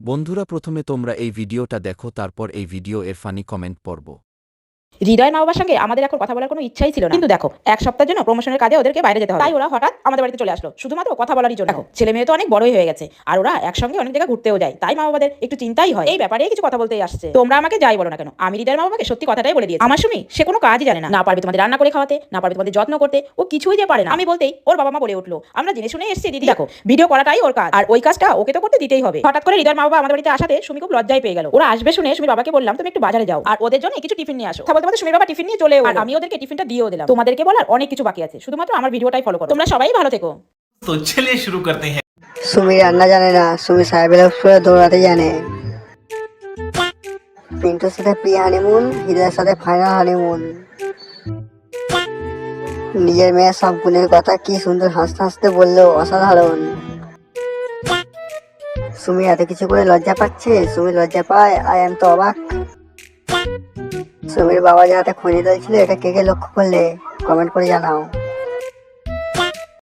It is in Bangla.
বন্ধুরা প্রথমে তোমরা এই ভিডিওটা দেখো তারপর এই ভিডিও এর ফানি কমেন্ট পড়ব। হৃদয় মা বাবার সঙ্গে আমাদের এখন কথা বলার কোনো ইচ্ছাই ছিল না। কিন্তু দেখো, এক সপ্তাহের জন্য প্রমোশনের কাজে ওদেরকে বাইরে যেতে হবে। তাই ওরা হঠাৎ আমাদের বাড়িতে চলে আসলো। শুধুমাত্র কথা বলারই জন্য। দেখো, ছেলে মেয়ে তো অনেক বড়ই হয়ে গেছে। আর ওরা একসঙ্গে অনেক জায়গায় ঘুরতেও যায়। তাই মা বাবাদের একটু চিন্তাই হয়। এই ব্যাপারে কিছু কথা বলতেই আসছে। তোমরা আমাকে যাই বলো না কেন, আমি হৃদয়ের মা বাবাকে সত্যি কথাটাই বলে দিয়েছি। আমার সুমি সে কোনো কাজই জানে না। না পারবে তোমাদের রান্না করে খাওয়াতে, না পারবে তোমাদের যত্ন করতে, ও কিছুই যে পারে না। আমি বলতেই ওর বাবা মা বলে উঠল, আমরা জেনে শুনে এসেছি দিদি। দেখো ভিডিও করাটাই ওর কাজ। আর ওই কাজটা ওকে তো করতে দিতেই হবে। হঠাৎ করে হৃদয়ের মা বাবা আমাদের বাড়িতে আসাতে সুমি খুব লজ্জায় পেয়ে গেল। ওরা আসবে শুনে সুমির বাবাকে বললাম, তুমি একটু বাজারে যাও। আর ওদের জন্য কিছু টিফিন নিয়ে আসো। মধ্যে সুমি বাবা টিফিন নিয়ে চলে আর। আমি ওদেরকে টিফিনটা দিয়েও দিলাম। তোমাদেরকে বলার অনেক কিছু বাকি আছে। শুধুমাত্র আমার ভিডিওটাই ফলো করো। তোমরা সবাই ভালো থেকো। তো চলে শুরু করতে হ্যাঁ সুমি রান্না জানে না। সুমি সাহেবের করে দৌড়াতে জানে। পিন্টুর সাথে প্রি হানিমুন হিরার সাথে ফাইনাল হানিমুন নিজের মেয়ের সব গুণের কথা কি সুন্দর হাসতে হাসতে বলল অসাধারণ। সুমি এত কিছু করে লজ্জা পাচ্ছে? সুমি লজ্জা পায়? আই এম তো অবাক। সুমির বাবা যে হাতে খনি ছিল এটা কে কে লক্ষ্য করলে? কমেন্ট করে জানাও।